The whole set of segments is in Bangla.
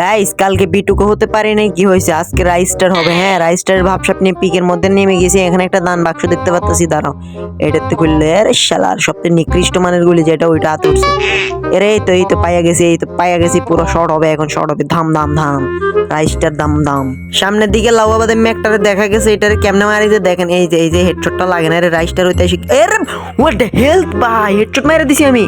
গাইস কালকে বিটুকো হতে পারে নাই, কি হয়েছে? আজকে রাইস্টার হবে হ্যাঁ রাইস্টারের ভাবসাপ নিয়ে পিকের মধ্যে নেমে গেছি, এখানে একটা দান বাক্স দেখতে পাচ্ছি দাঁড়াও। এটাতে খুললে শালার সবচেয়ে নিকৃষ্ট মানের গুলি যেটা, ওইটা হাতে উঠছে। এরে তো, এই তো পাইয়া গেছি, এই তো পাইয়া গেছি, পুরো শর্ট হবে, এখন শর্ট হবে, ধাম ধাম ধাম। রাইস্টার দাম দাম সামনের দিকে লাউবাদে ম্যাকটারে দেখা গেছে, এটারে কেমনে মারি যে, দেখেন, এই যে এই যে হেডশটটা লাগে না রে রাইস্টার হইতে এর হোয়াট হেলথ ভাই হেডশট মেরে দিছি আমি।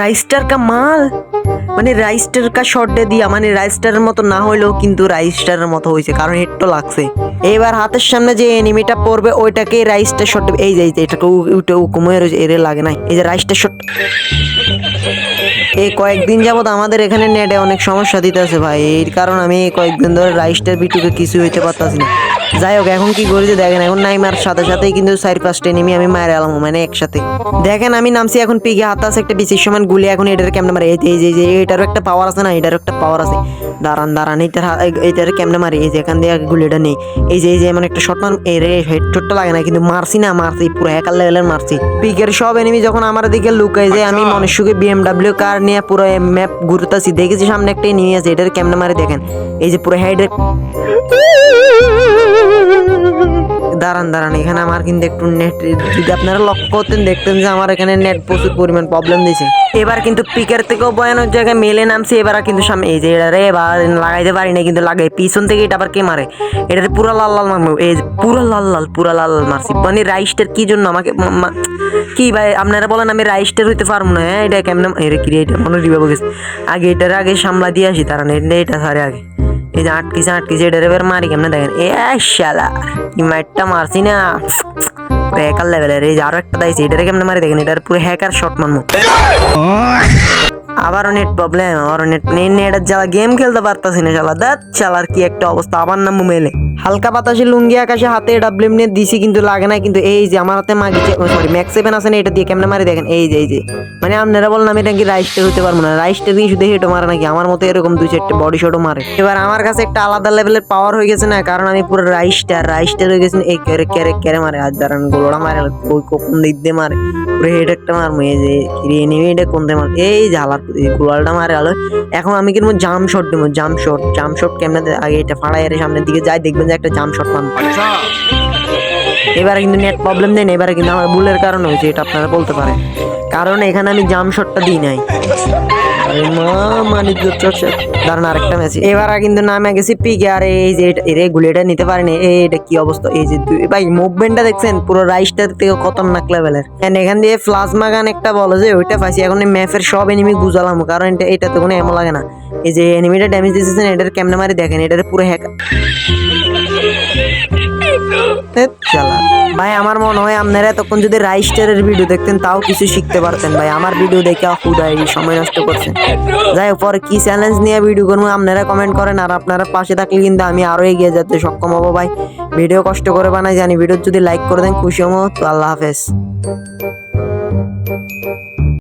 রাইস্টার কা মাল। মানে রাইসটার কা শর্টে দিয়া মানে রাইস্টারের মতো না হইলেও কিন্তু রাইস্টারের মতো হয়েছে কারণ হেড তো লাগছে। এবার হাতের সামনে যে এনিমিটা পড়বে, ওইটাকে রাইস্টার শর্ট এই যে এটাকে উ- উঠে এরে লাগে না এই যে রাইস্টার শট এই কয়েকদিন যাবত আমাদের এখানে নেটে অনেক সমস্যা দিতেছে ভাই। এর কারণ আমি কয়েকদিন ধরে রাইস্টার বিটুকে কিছু হইতে পারতাছি না। যাই হোক, এখন কি করেছে দেখেন, এখন নাইমার সাথে সাথেই কিন্তু চার পাঁচটা নেমে আমি মায়ের আলাম মানে একসাথে। দেখেন, আমি নামছি এখন পিকে হাত আছে একটা বিশেষ সমান গুলি, এখন এটার কেমনে মারে? এই যে যে এটারও একটা পাওয়ার আছে না, এটারও একটা পাওয়ার আছে। দাঁড়ান দাঁড়ান, এটার এটার কেমনে মারি? এই যে, এখান দিয়ে গুলিটা নেই। এই যে এই যে, এমন একটা শট মার এ রে হেডশটটা লাগে না, কিন্তু মারছি না, মারছি, পুরো হ্যাকার লেভেলের মারছি। পিকের সব এনিমি যখন আমার দিকে লুকাই যায় আমি মনের সুখে বিএমডাব্লিউ কার নিয়ে পুরো ম্যাপ ঘুরতেছি দেখেছি সামনে একটা নিয়ে আছে, এটার কেমনে মারে দেখেন। এই যে পুরো হেড দাঁড়ান দাঁড়ান, এখানে আমার কিন্তু একটু নেট যদি আপনারা লক্ষ্য করতেন, দেখতেন যে আমার এখানে নেট প্রচুর পরিমাণ প্রবলেম দিয়েছে এবার কিন্তু পিকের থেকেও ভয়ানক জায়গায় মেলে নামছে, এবার কিন্তু সামনে এই যে এটা রে এবার লাগাইতে পারি না কিন্তু লাগাই পিছন থেকে এটা আবার কে মারে? এটাতে পুরো লাল লাল মারবো। এই পুরো লাল লাল, পুরো লাল লাল মারছি। মানে রাইস্টার কি জন্য আমাকে কি ভাই, আপনারা বলেন আমি রাইস্টার হইতে পারব না। হ্যাঁ এটা কেমন এটা কি এটা মনে রিভাব গেছে। আগে এটার আগে সামলা দিয়ে আসি তারা এটা সারে আগে। এই যে আটকিছে আটকিছে এটা এবার মারি কেমনে দেখেন এ শালা কি মাইটটা মারছি না হ্যাকার লেভেলের এই আরও একটা দাইছে এটারে কেমনে মারি দেখেন এটার পুরো হ্যাকার শট মারমু আবারও নেট প্রবলেম আবারও নেট নেট নেটের জ্বালা গেম খেলতে পারতাছি না শালা দাঁত শালার কি একটা অবস্থা আবার নাম মেলে হালকা বাতাসে লুঙ্গি আকাশে হাতে ডাবলিম নিয়ে দিছি কিন্তু লাগে না কিন্তু এই যে আমার হাতে মাগিছে সরি ম্যাক্স সেভেন আছে না, এটা দিয়ে কেমনে মারি দেখেন, এই যে এই যে। মানে আপনারা বলেন আমি নাকি রাইস্টার হতে পারব না। রাইস্টার দিয়ে শুধু হেঁটো মারে নাকি? আমার মতো এরকম দুই চারটে বডি শটও মারে। এবার আমার কাছে একটা আলাদা লেভেলের পাওয়ার হয়ে গেছে না, কারণ আমি পুরো রাইস্টার রাইস্টার হয়ে গেছে এই কেরে কেরে কেরে মারে। আর দাঁড়ান গোলড়া মারে ওই কোন দিক দিয়ে মারে? পুরো হেড একটা মারবো, এই যে এনিমি এটা কোন দিয়ে মারে এই ঝালার গোলালটা মারে আলো। এখন আমি কিন্তু জাম শট দেবো জাম শট জাম শট কেমনে আগে এটা ফাড়াই এর সামনের দিকে যাই, দেখবেন একটা জাম শট পান। এবারে কিন্তু নেট প্রবলেম দেয় না এবারে কিন্তু আমার ভুলের কারণ হয়েছে এটা আপনারা বলতে পারেন। কারণ এখানে আমি জাম শটটা দিই নাই। দাঁড়ান আরেকটা ম্যাচ এবার কিন্তু নামে গেছি পিকে আর এই যে এটা- গুলিটা নিতে পারিনি এই এটা কি অবস্থা? এই যে দুই- ভাই মুভমেন্টটা দেখছেন? পুরো রাইস্টার থেকে খতরনাক লেভেলের এখান দিয়ে প্লাজমা গান একটা বলে যে ওইটা পাইছি। এখন ম্যাপের সব এনিমি গুজালাম কারণ এটা এটা তো কোনো এমন লাগে না। এই যে এনিমিটা ড্যামেজ দিতেছেন এটার কেমনে মারি দেখেন, এটার পুরো হ্যাক ভাই, আমার মনে হয় আপনারা তখন যদি রাইস্টারের ভিডিও দেখতেন, তাও কিছু শিখতে পারতেন। ভাই, আমার ভিডিও দেখে খুদাই সময় নষ্ট করছেন যাই হোক, পরে কি চ্যালেঞ্জ নিয়ে ভিডিও করব, আপনারা কমেন্ট করেন, আর আপনারা পাশে থাকলে কিন্তু আমি আরও এগিয়ে যেতে সক্ষম হব, ভাই। ভিডিও কষ্ট করে বানাই, জানি ভিডিও যদি লাইক করে দেন, খুশি হব। তো আল্লাহ হাফেজ।